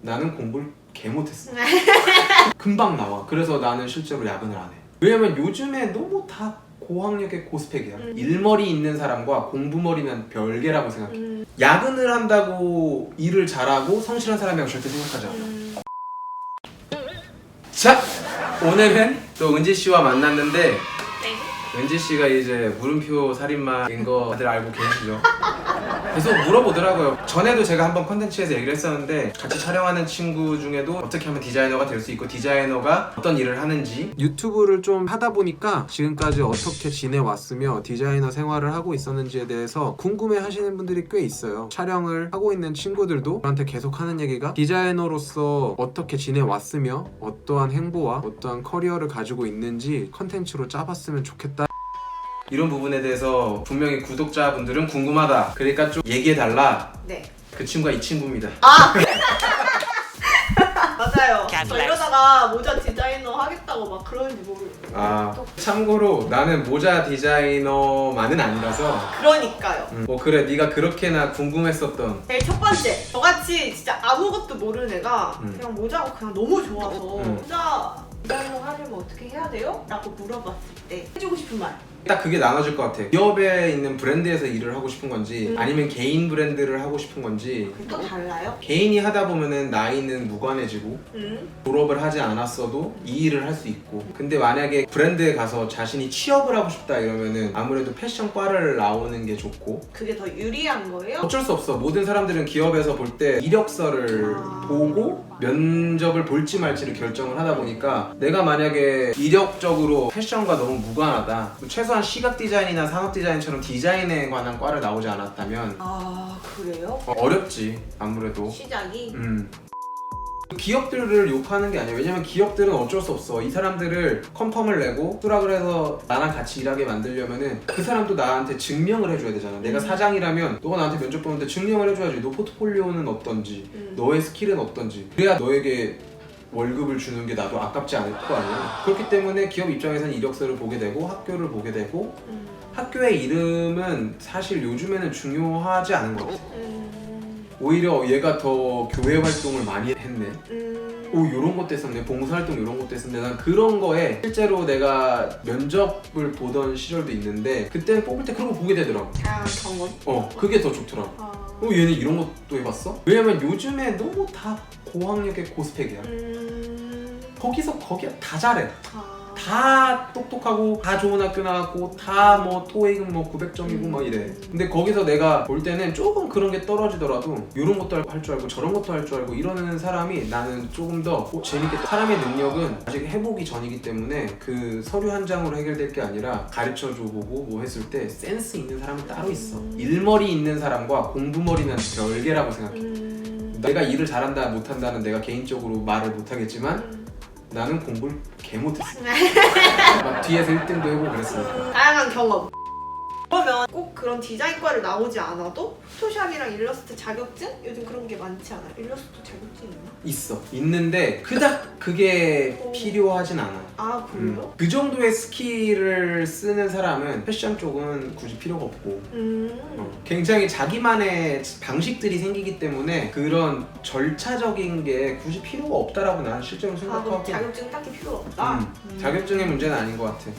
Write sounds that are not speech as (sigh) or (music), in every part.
나는 공부를 개 못했어. (laughs) (laughs) 금방 나와. 그래서 나는 실제로 야근을 안 해. 왜냐면 요즘에 너무 다 고학력의 고스펙이야. 음. 일머리 있는 사람과 공부머리는 별개라고 생각해. 음, 야근을 한다고 일을 잘하고 성실한 사람이라고 절대 생각하지 않아. 음. 자, 오늘은 또 은지 씨와 만났는데 네. 은지 씨가 이제 물음표 살인마인 거 다들 알고 계시죠? (laughs) 계속 물어보더라고요. 전에도 제가 한번 컨텐츠에서 얘기를 했었는데 같이 촬영하는 친구 중에도 어떻게 하면 디자이너가 될 수 있고 디자이너가 어떤 일을 하는지 유튜브를 좀 하다 보니까 지금까지 어떻게 지내왔으며 디자이너 생활을 하고 있었는지에 대해서 궁금해 하시는 분들이 꽤 있어요. 촬영을 하고 있는 친구들도 저한테 계속 하는 얘기가 디자이너로서 어떻게 지내왔으며 어떠한 행보와 어떠한 커리어를 가지고 있는지 컨텐츠로 짜봤으면 좋겠다. 이런 부분에 대해서 분명히 구독자분들은 궁금하다. 그러니까 좀 얘기해달라. 네. 그 친구가 이 친구입니다. 아! (laughs) (laughs) 맞아요. 저 이러다가 모자 디자이너 하겠다고 막 그러는지 모르겠어요. 아, 또 참고로 나는 모자 디자이너만은 아니라서 그러니까요. 음, 뭐 그래 네가 그렇게나 궁금했었던 제일 첫 번째, 저같이 진짜 아무것도 모르는 애가 음. 그냥 모자가 그냥 너무 좋아서 음. 모자 디자이너 하려면 어떻게 해야 돼요? 라고 물어봤을 때 해주고 싶은 말. 딱 그게 나눠질 것 같아. 기업에 있는 브랜드에서 일을 하고 싶은 건지 음. 아니면 개인 브랜드를 하고 싶은 건지 그게 또 달라요? 개인이 하다 보면은 나이는 무관해지고 음. 졸업을 하지 않았어도 이 일을 할 수 있고 근데 만약에 브랜드에 가서 자신이 취업을 하고 싶다 이러면은 아무래도 패션과를 나오는 게 좋고 그게 더 유리한 거예요? 어쩔 수 없어 모든 사람들은 기업에서 볼 때 이력서를 아. 보고 면접을 볼지 말지를 결정을 하다 보니까 내가 만약에 이력적으로 패션과 너무 무관하다 최소 한 시각 디자인이나 산업 디자인처럼 디자인에 관한 과를 나오지 않았다면 아 그래요? 어, 어렵지 아무래도 시작이? 음. 기업들을 욕하는 게 아니야. 왜냐면 기업들은 어쩔 수 없어. 이 사람들을 컨펌을 내고 수락을 해서 나랑 같이 일하게 만들려면은 그 사람도 나한테 증명을 해줘야 되잖아. 내가 음. 사장이라면 너가 나한테 면접 보는데 증명을 해줘야지. 너 포트폴리오는 어떤지, 음. 너의 스킬은 어떤지. 그래야 너에게 월급을 주는 게 나도 아깝지 않을 거 아니야. 그렇기 때문에 기업 입장에서는 이력서를 보게 되고 학교를 보게 되고 음. 학교의 이름은 사실 요즘에는 중요하지 않은 것 같아. 음. 오히려 얘가 더 교회 활동을 많이 했네. 음. 오 이런 것도 했었네 봉사활동 이런 것도 했었네 난 그런 거에 실제로 내가 면접을 보던 시절도 있는데 그때는 뽑을 때 그런 거 보게 되더라고 다양한 경험? 어 그게 더 좋더라고 아. 어 얘는 이런 것도 해봤어? 왜냐면 요즘에 너무 다 고학력의 고스펙이야 음. 거기서 거기야 다 잘해 아. 다 똑똑하고 다 좋은 학교 나왔고 다 뭐 토익은 뭐 900점이고 막 이래. 근데 거기서 내가 볼 때는 조금 그런 게 떨어지더라도 이런 것도 할 줄 알고 저런 것도 할 줄 알고 이러는 사람이 나는 조금 더 어, 재밌겠다. 사람의 능력은 아직 해보기 전이기 때문에 그 서류 한 장으로 해결될 게 아니라 가르쳐줘 보고 뭐 했을 때 센스 있는 사람은 따로 있어. 일머리 있는 사람과 공부머리는 별개라고 생각해. 음. 내가 일을 잘한다 못한다는 내가 개인적으로 말을 못하겠지만 음. 나는 공부를 개 못했어 (laughs) 막 뒤에서 1등도 해보고 그랬으니까 다양한 경험. 그러면 꼭 그런 디자인과를 나오지 않아도 포토샵이랑 일러스트 자격증? 요즘 그런 게 많지 않아요? 일러스트 자격증 있나? 있어 있는데 그닥 그게 오. 필요하진 않아 아 음. 그래요? 그 정도의 스킬을 쓰는 사람은 패션 쪽은 굳이 필요가 없고 음. 어, 굉장히 자기만의 방식들이 생기기 때문에 그런 절차적인 게 굳이 필요가 없다라고 나는 실제로 아 그럼 생각하고 자격증 딱히 필요 없다? 음, 음. 자격증의 문제는 아닌 것 같아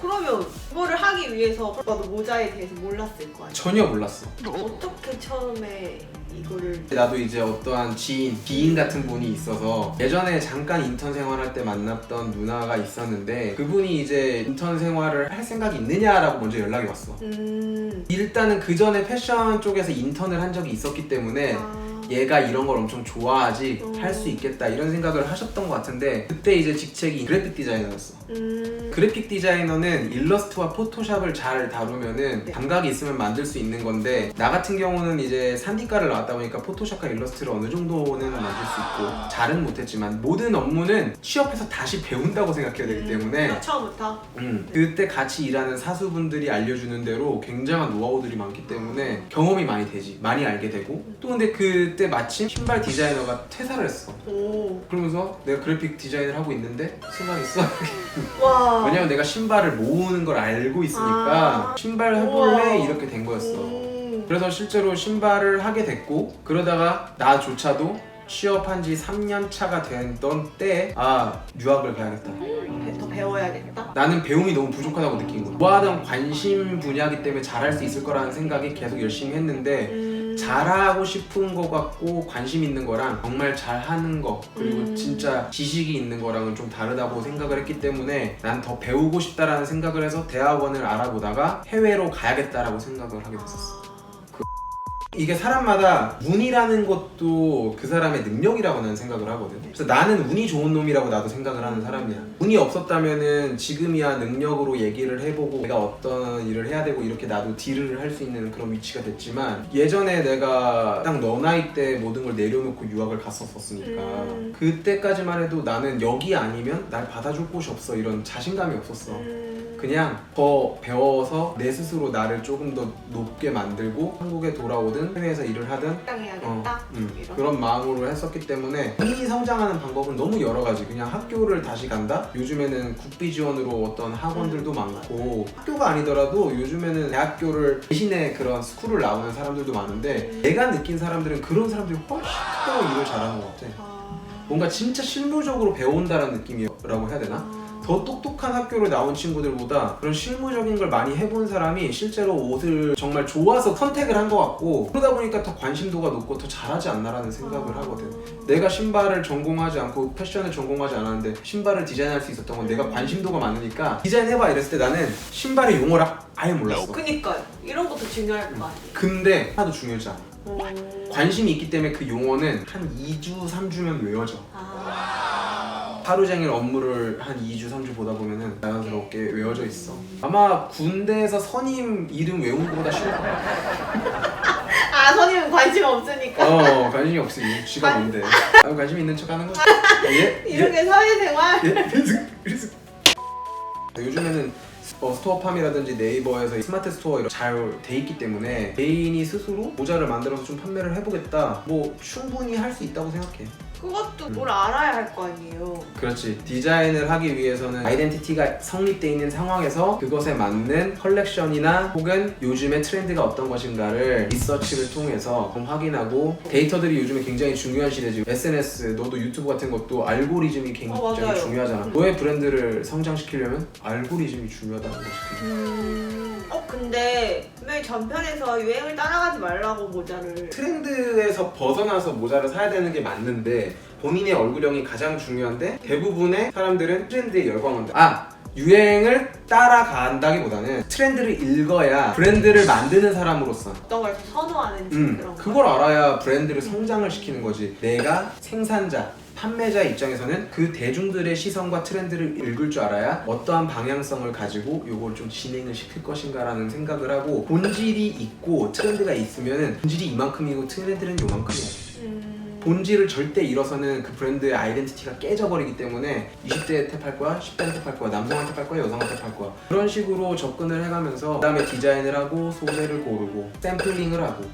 그러면 이거를 하기 위해서 나도 모자에 대해서 몰랐을 거 아니야? 전혀 몰랐어 어떻게 처음에 이거를 나도 이제 어떠한 지인, 지인 같은 분이 있어서 예전에 잠깐 인턴 생활할 때 만났던 누나가 있었는데 그분이 이제 인턴 생활을 할 생각이 있느냐라고 먼저 연락이 왔어. 음. 일단은 그 전에 패션 쪽에서 인턴을 한 적이 있었기 때문에 아. 얘가 이런 걸 엄청 좋아하지 음. 할수 있겠다 이런 생각을 하셨던 것 같은데 그때 이제 직책이 그래픽 디자이너였어. 음. 그래픽 디자이너는 일러스트와 포토샵을 잘 다루면은 네. 감각이 있으면 만들 수 있는 건데 나 같은 경우는 이제 산디과를 나왔다 보니까 포토샵과 일러스트를 어느 정도는 만들 수 있고 잘은 못했지만 모든 업무는 취업해서 다시 배운다고 생각해야 되기 때문에 음, 처음부터? 음, 그때 같이 일하는 사수분들이 알려주는 대로 굉장한 노하우들이 많기 때문에 경험이 많이 되지 많이 알게 되고. 또 근데 그때 마침 신발 디자이너가 퇴사를 했어. 오. 그러면서 내가 그래픽 디자인을 하고 있는데 생각했어 와. 왜냐면 내가 신발을 모으는 걸 알고 있으니까 아. 신발 해볼래 우와. 이렇게 된 거였어. 음. 그래서 실제로 신발을 하게 됐고 그러다가 나조차도 취업한 지 3년 차가 됐던 때아 유학을 가야겠다. 배- 더 배워야겠다. 나는 배움이 너무 부족하다고 느낀 거야. 좋아하던 관심 분야이기 때문에 잘할 수 있을 거라는 생각이 계속 열심히 했는데 음, 잘하고 싶은 거 같고 관심 있는 거랑 정말 잘하는 거 그리고 음. 진짜 지식이 있는 거랑은 좀 다르다고 생각을 했기 때문에 난 더 배우고 싶다라는 생각을 해서 대학원을 알아보다가 해외로 가야겠다라고 생각을 하게 됐었어. 아, 이게 사람마다 운이라는 것도 그 사람의 능력이라고 나는 생각을 하거든. 그래서 나는 운이 좋은 놈이라고 나도 생각을 하는 사람이야. 운이 없었다면은 지금이야 능력으로 얘기를 해보고 내가 어떤 일을 해야 되고 이렇게 나도 딜을 할 수 있는 그런 위치가 됐지만 예전에 내가 딱 너 나이 때 모든 걸 내려놓고 유학을 갔었었으니까 음. 그때까지만 해도 나는 여기 아니면 날 받아줄 곳이 없어 이런 자신감이 없었어. 음, 그냥 더 배워서 내 스스로 나를 조금 더 높게 만들고 한국에 돌아오든 해외에서 일을 하든 식당해야겠다. 어, 음, 이런. 그런 마음으로 했었기 때문에 본인이 성장하는 방법은 너무 여러 가지 그냥 학교를 다시 간다? 요즘에는 국비 지원으로 어떤 학원들도 음, 많고 학교가 아니더라도 요즘에는 대학교를 대신에 그런 스쿨을 나오는 사람들도 많은데 음. 내가 느낀 사람들은 그런 사람들이 훨씬 더 일을 잘하는 것 같아 아, 뭔가 진짜 실무적으로 배운다는 느낌이라고 해야 되나? 아, 더 똑똑한 학교를 나온 친구들보다 그런 실무적인 걸 많이 해본 사람이 실제로 옷을 정말 좋아서 선택을 한 것 같고 그러다 보니까 더 관심도가 높고 더 잘하지 않나라는 생각을 하거든. 내가 신발을 전공하지 않고 패션을 전공하지 않았는데 신발을 디자인할 수 있었던 건 내가 관심도가 많으니까 디자인해봐 이랬을 때 나는 신발의 용어를 아예 몰랐어. 그니까요. 이런 것도 중요할 것 같아요. 근데 하나도 중요하지 않아. 어, 관심이 있기 때문에 그 용어는 한 2주, 3주면 외워져. 아, 하루 종일 업무를 한 2주, 3주 보다 보면은 자연스럽게 외워져 있어. 아마 군대에서 선임 이름 외우는 것보다 쉬울 거야. (laughs) 아 선임은 관심 없으니까. 어, 관심이 없으니 쥐가 뭔데. (laughs) 아, 관심 있는 척 하는 거지. 예? 이런 게 사회생활. 예? 그래서, 그래서. 요즘에는 어, 스토어팜이라든지 네이버에서 스마트 스토어 잘 돼 있기 때문에 개인이 스스로 모자를 만들어서 좀 판매를 해보겠다. 뭐 충분히 할 수 있다고 생각해. 그것도 음. 뭘 알아야 할 거 아니에요. 그렇지 디자인을 하기 위해서는 아이덴티티가 성립돼 있는 상황에서 그것에 맞는 컬렉션이나 혹은 요즘의 트렌드가 어떤 것인가를 리서치를 통해서 좀 확인하고 데이터들이 요즘에 굉장히 중요한 시대지 SNS 너도 유튜브 같은 것도 알고리즘이 굉장히 어, 맞아요. 중요하잖아 음. 너의 브랜드를 성장시키려면 알고리즘이 중요하다는 거지 음, 어 근데 분명히 전편에서 유행을 따라가지 말라고 모자를. 트렌드에서 벗어나서 모자를 사야 되는 게 맞는데 본인의 얼굴형이 가장 중요한데 대부분의 사람들은 트렌드에 열광한다. 아 유행을 따라간다기보다는 트렌드를 읽어야 브랜드를 만드는 사람으로서 어떤 걸 더 선호하는지 음, 그런 거. 그걸 알아야 브랜드를 성장을 시키는 거지. 내가 생산자, 판매자 입장에서는 그 대중들의 시선과 트렌드를 읽을 줄 알아야 어떠한 방향성을 가지고 이걸 좀 진행을 시킬 것인가라는 생각을 하고 본질이 있고 트렌드가 있으면 본질이 이만큼이고 트렌드는 요만큼이야. 음, 본질을 절대 잃어서는 그 브랜드의 아이덴티티가 깨져버리기 때문에 20대에 탭할 거야, 10대에 탭할 거야, 남성한테 탭할 거야, 여성한테 탭할 거야. 그런 식으로 접근을 해가면서 그 다음에 디자인을 하고 소재를 고르고 샘플링을 하고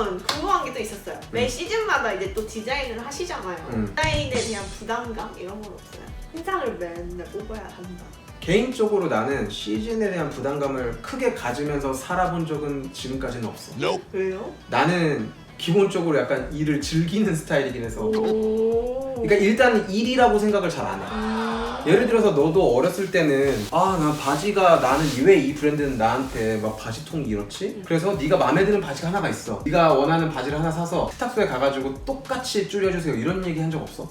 그러면 궁금한 게 또 있었어요. 매 시즌마다 이제 또 디자인을 하시잖아요. 음. 디자인에 대한 부담감 이런 건 없어요. 신상을 맨날 뽑아야 한다. 개인적으로 나는 시즌에 대한 부담감을 크게 가지면서 살아본 적은 지금까지는 없어. 왜요? 나는 기본적으로 약간 일을 즐기는 스타일이긴 해서. 오. 그러니까 일단 일이라고 생각을 잘 안 해. 음. 예를 들어서 너도 어렸을 때는 아나 바지가 나는 왜 이 브랜드는 나한테 막 바지통이 이렇지? 그래서 네가 마음에 드는 바지가 하나가 있어. 네가 원하는 바지를 하나 사서 세탁소에 가가지고 똑같이 줄여주세요 이런 얘기 한 적 없어?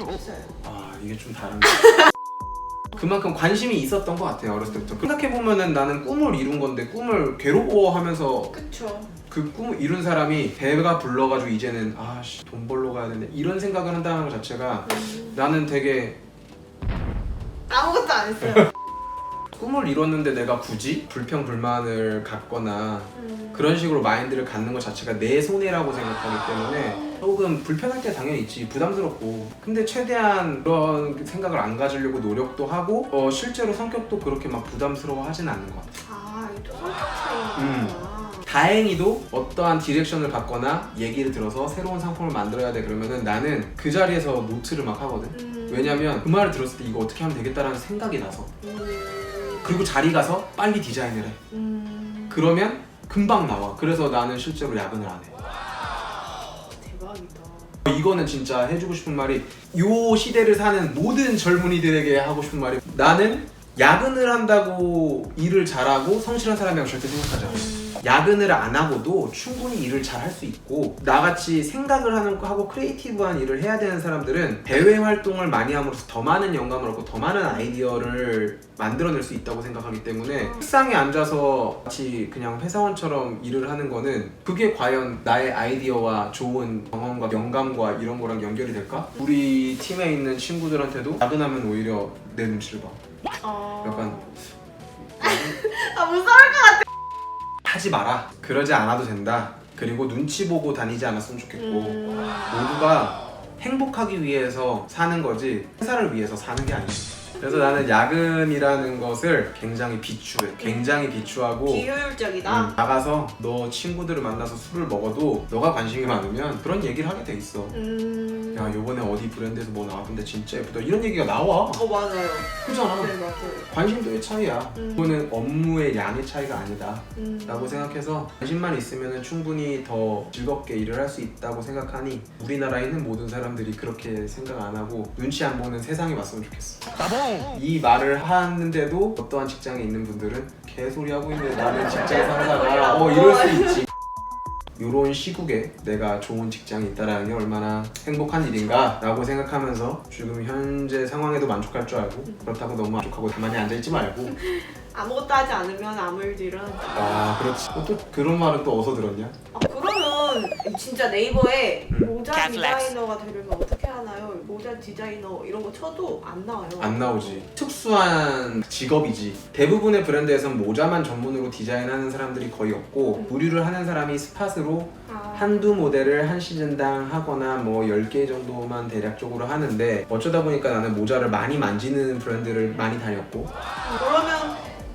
없어요. 아 이게 좀 다른데. (laughs) 그만큼 관심이 있었던 것 같아요 어렸을 때부터 생각해 보면은 나는 꿈을 이룬 건데 꿈을 괴로워하면서 그쵸. 그 꿈을 이룬 사람이 배가 불러가지고 이제는 아씨 돈 벌러 가야 되는데 이런 생각을 한다는 것 자체가 음. 나는 되게 아무것도 안 했어요. (laughs) 꿈을 이뤘는데 내가 굳이 불평불만을 갖거나 음. 그런 식으로 마인드를 갖는 것 자체가 내 손해라고 생각하기 때문에 조금 불편할 때 당연히 있지 부담스럽고 근데 최대한 그런 생각을 안 가지려고 노력도 하고 어, 실제로 성격도 그렇게 막 부담스러워 하진 않는 것 같아 아, 이게 또 성격 차이구나. 다행히도 어떠한 디렉션을 받거나 얘기를 들어서 새로운 상품을 만들어야 돼 그러면은 나는 그 자리에서 노트를 막 하거든 음. 왜냐면 그 말을 들었을 때 이거 어떻게 하면 되겠다라는 생각이 나서 음. 그리고 자리 가서 빨리 디자인을 해 음. 그러면 금방 나와. 그래서 나는 실제로 야근을 안 해. 대박. 이거는 진짜 해주고 싶은 말이 요 시대를 사는 모든 젊은이들에게 하고 싶은 말이 나는 야근을 한다고 일을 잘하고 성실한 사람이라고 절대 생각하지 않아. 야근을 안 하고도 충분히 일을 잘 할 수 있고 나같이 생각을 하는 거 하고 크리에이티브한 일을 해야 되는 사람들은 대외 활동을 많이 함으로써 더 많은 영감을 얻고 더 많은 아이디어를 만들어낼 수 있다고 생각하기 때문에 책상에 앉아서 같이 그냥 회사원처럼 일을 하는 거는 그게 과연 나의 아이디어와 좋은 경험과 영감과 이런 거랑 연결이 될까? 우리 팀에 있는 친구들한테도 야근하면 오히려 내 눈치를 봐 어... 약간 (laughs) 아 무서울 것 하지 마라. 그러지 않아도 된다. 그리고 눈치 보고 다니지 않았으면 좋겠고 음... 모두가 행복하기 위해서 사는 거지 회사를 위해서 사는 게 아니야. 그래서 나는 야근이라는 것을 굉장히 비추해. 굉장히 비추하고 비효율적이다. 음, 나가서 너 친구들을 만나서 술을 먹어도 너가 관심이 많으면 그런 얘기를 하게 돼 있어. 음... 야 요번에 어디 브랜드에서 뭐 나왔던데 진짜 예쁘다 이런 얘기가 나와. 어 맞아요. 그잖아. 네 맞아요. 관심도의 차이야. 음. 그거는 업무의 양의 차이가 아니다. 음... 라고 생각해서 관심만 있으면 충분히 더 즐겁게 일을 할 수 있다고 생각하니 우리나라에 있는 모든 사람들이 그렇게 생각 안 하고 눈치 안 보는 세상이 왔으면 좋겠어 이 말을 하는데도 어떠한 직장에 있는 분들은 개소리 하고 있네 나는 직장 상사가. 어 이럴 수 있지. 이런 시국에 내가 좋은 직장이 있다라는 게 얼마나 행복한 일인가 라고 생각하면서 지금 현재 상황에도 만족할 줄 알고 그렇다고 너무 만족하고 가만히 앉아있지 말고. 아무것도 하지 않으면 아무 일들은 아 그렇지. 어, 또 그런 말은 또 어디서 들었냐? 아 진짜 네이버에 음. 모자 디자이너가 되려면 어떻게 하나요? 모자 디자이너 이런 거 쳐도 안 나와요. 안 나오지. 특수한 직업이지. 대부분의 브랜드에서는 모자만 전문으로 디자인하는 사람들이 거의 없고 의류를 하는 사람이 스팟으로 아, 한두 모델을 한 시즌당 하거나 뭐 10개 정도만 대략적으로 하는데 어쩌다 보니까 나는 모자를 많이 만지는 브랜드를 많이 다녔고 그러면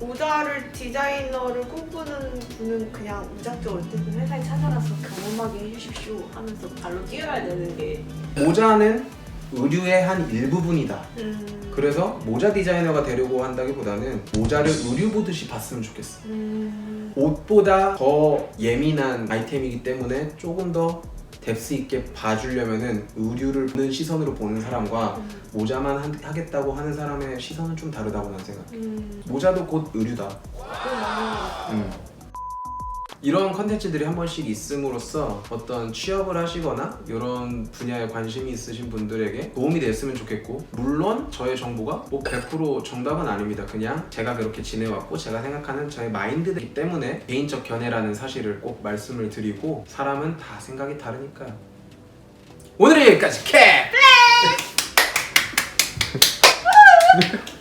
모자를 디자이너를 꿈꾸는 분은 그냥 무작정 어쨌든 회사에 찾아가서 경험하게 해주십시오 하면서 발로 뛰어야 되는 게 모자는 의류의 한 일부분이다. 음, 그래서 모자 디자이너가 되려고 한다기보다는 모자를 의류 보듯이 봤으면 좋겠어. 음, 옷보다 더 예민한 아이템이기 때문에 조금 더 뎁스 있게 봐주려면은 의류를 보는 시선으로 보는 사람과 음, 모자만 한- 하겠다고 하는 사람의 시선은 좀 다르다고 난 생각 해. 음, 모자도 곧 의류다. 그건 맞는 것 같아요. 음. 이런 컨텐츠들이 한 번씩 있음으로써 어떤 취업을 하시거나 이런 분야에 관심이 있으신 분들에게 도움이 됐으면 좋겠고 물론 저의 정보가 뭐 100% 정답은 아닙니다. 그냥 제가 그렇게 지내왔고 제가 생각하는 저의 마인드이기 때문에 개인적 견해라는 사실을 꼭 말씀을 드리고 사람은 다 생각이 다르니까요. 오늘은 여기까지. 캡! (laughs)